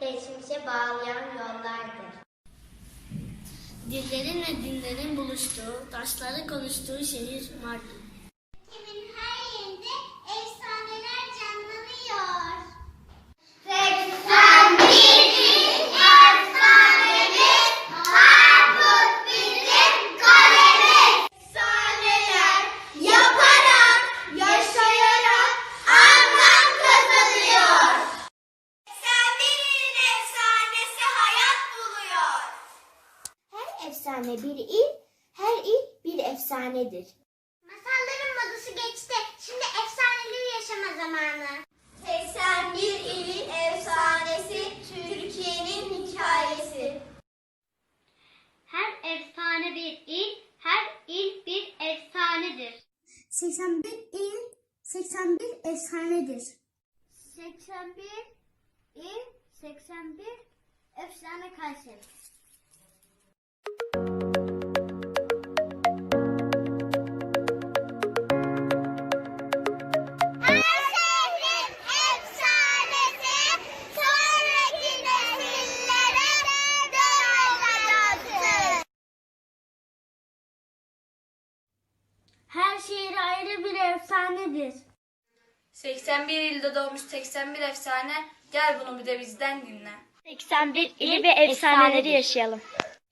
geçmişe bağlayan yollardır. Dillerin ve dinlerin buluştuğu, taşların konuştuğu şehir Mardin. Efsane bir il, her il bir efsanedir. Masalların modası geçti. Şimdi efsaneleri yaşama zamanı. 81 ilin efsanesi, Türkiye'nin hikayesi. Her efsane bir il, her il bir efsanedir. 81 il, 81 efsanedir. 81 il, 81 efsane Kayseri. Her şehir ayrı bir efsanedir. 81 ilde doğmuş 81 efsane. Gel bunu bir de bizden dinle. 81 ili ve efsaneleri yaşayalım.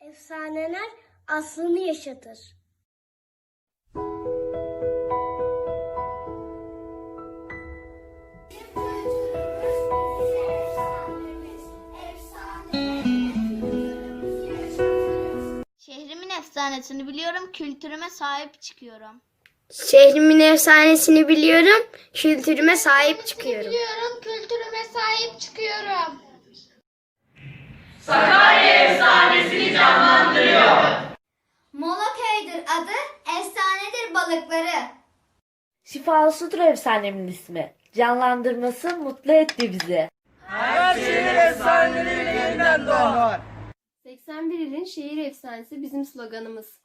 Efsaneler aslını yaşatır. Şehrimin efsanesini biliyorum, kültürüme sahip çıkıyorum. Şehrimin efsanesini biliyorum, kültürüme sahip çıkıyorum. Biliyorum, kültürüme sahip çıkıyorum. Molaköy'dür adı, efsanedir balıkları. Şifalı Sudur efsanemin ismi. Canlandırması mutlu etti bizi. 81 ilin şehir efsanesi bizim sloganımız.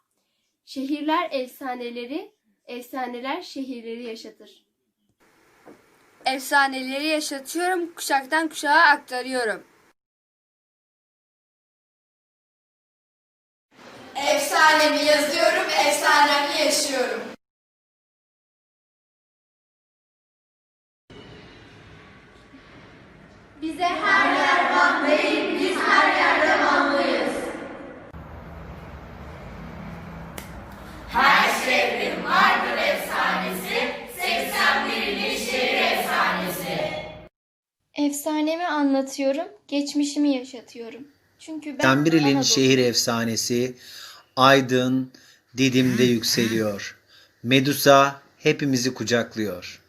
Şehirler efsaneleri, efsaneler şehirleri yaşatır. Efsaneleri yaşatıyorum, kuşaktan kuşağa aktarıyorum. Efsanemi yazıyorum, efsanemi yaşıyorum. Bize her Efsanemi anlatıyorum, geçmişimi yaşatıyorum. Çünkü ben 81 ilin Anadolu- şehir efsanesi Aydın Didim'de yükseliyor. Medusa hepimizi kucaklıyor.